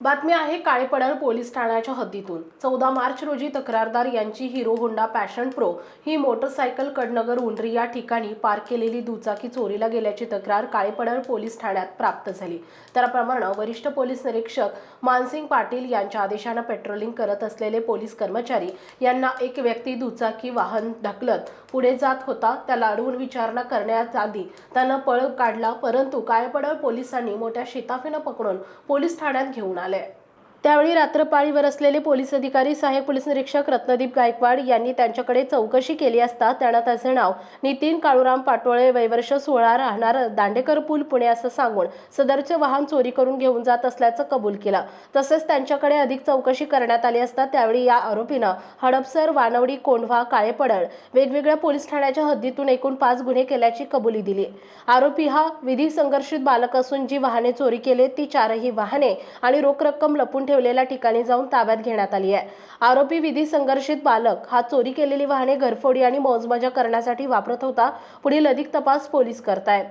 बातमी आहे काळेपडळ पोलीस ठाण्याच्या हद्दीतून. चौदा मार्च रोजी तक्रारदार यांची हिरो होंडा पॅशन प्रो ही मोटरसायकल कडनगर उंडरी या ठिकाणी पार्क केलेली दुचाकी चोरीला गेल्याची तक्रार काळेपडळ पोलीस ठाण्यात प्राप्त झाली. त्याप्रमाणे वरिष्ठ पोलीस निरीक्षक मानसिंग पाटील यांच्या आदेशानं पेट्रोलिंग करत असलेले पोलीस कर्मचारी यांना एक व्यक्ती दुचाकी वाहन ढकलत पुढे जात होता. त्याला अडवून विचारणा करण्यात आधी त्यानं पळ काढला परंतु काळेपडळ पोलिसांनी मोठ्या शिताफीनं पकडून पोलीस ठाण्यात घेऊन आले. அதனால் त्यावेळी रात्रपाळीवर असलेले पोलीस अधिकारी सहाय्यक पोलीस निरीक्षक रत्नदीप गायकवाड यांनी त्यांच्याकडे चौकशी केली असता त्यांना त्याचे नाव नितीन काळूराम पाटोळे वैवर्ष सोळा राहणार दांडेकर पूल पुणे असं सांगून सदरचे वाहन चोरी करून घेऊन जात असल्याचं कबूल केलं. तसेच त्यांच्याकडे अधिक चौकशी करण्यात आली असता त्यावेळी या आरोपीनं हडपसर वानवडी कोंढवा काळेपडळ वेगवेगळ्या पोलीस ठाण्याच्या हद्दीतून एकूण पाच गुन्हे केल्याची कबुली दिली. आरोपी हा विधी संघर्षित बालक असून जी वाहने चोरी केले ती चारही वाहने आणि रोख रक्कम लपून ठेवलेल्या ठिकाणी जाऊन ताब्यात घेण्यात आली आहे. आरोपी विधी संघर्षित बालक हा चोरी केलेली वाहने घरफोडी आणि मौजमजा करण्यासाठी वापरत होता. पुढील अधिक तपास पोलीस करतायत.